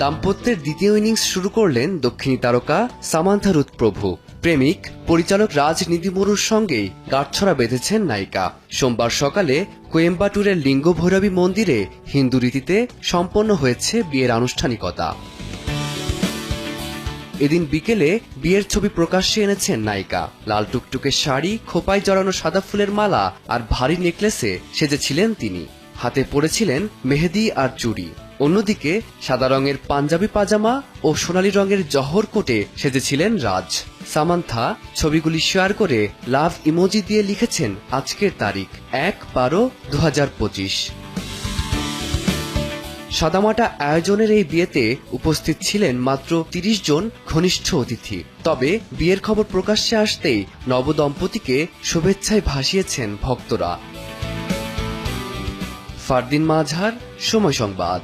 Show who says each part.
Speaker 1: দাম্পত্যের দ্বিতীয় ইনিংস শুরু করলেন দক্ষিণী তারকা সামান্থা রুথ প্রভু প্রেমিক, পরিচালক রাজ নিধিমরুর সঙ্গেই গাঁটছড়া বেঁধেছেন নায়িকা। সোমবার সকালে কোয়েম্বাটুরের লিঙ্গ ভৈরবী মন্দিরে হিন্দু রীতিতে সম্পন্ন হয়েছে বিয়ের আনুষ্ঠানিকতা। এদিন বিকেলে বিয়ের ছবি প্রকাশ্যে এনেছেন নায়িকা। লাল টুকটুকে শাড়ি, খোপায় জড়ানো সাদা ফুলের মালা আর ভারী নেকলেসে সেজেছিলেন তিনি। হাতে পড়েছিলেন মেহেদি আর চুড়ি। অন্যদিকে সাদা রঙের পাঞ্জাবি পাজামা ও সোনালী রঙের জহর কোটে সেজেছিলেন রাজ। সামান্থা ছবিগুলি শেয়ার করে লাভ ইমোজি দিয়ে লিখেছেন আজকের তারিখ, এক বারো দু হাজার পঁচিশ। সাদামাটা আয়োজনের এই বিয়েতে উপস্থিত ছিলেন মাত্র তিরিশ জন ঘনিষ্ঠ অতিথি। তবে বিয়ের খবর প্রকাশ্যে আসতেই নবদম্পতিকে শুভেচ্ছায় ভাসিয়েছেন ভক্তরা। ফারদিন মাঝার সময় সংবাদ।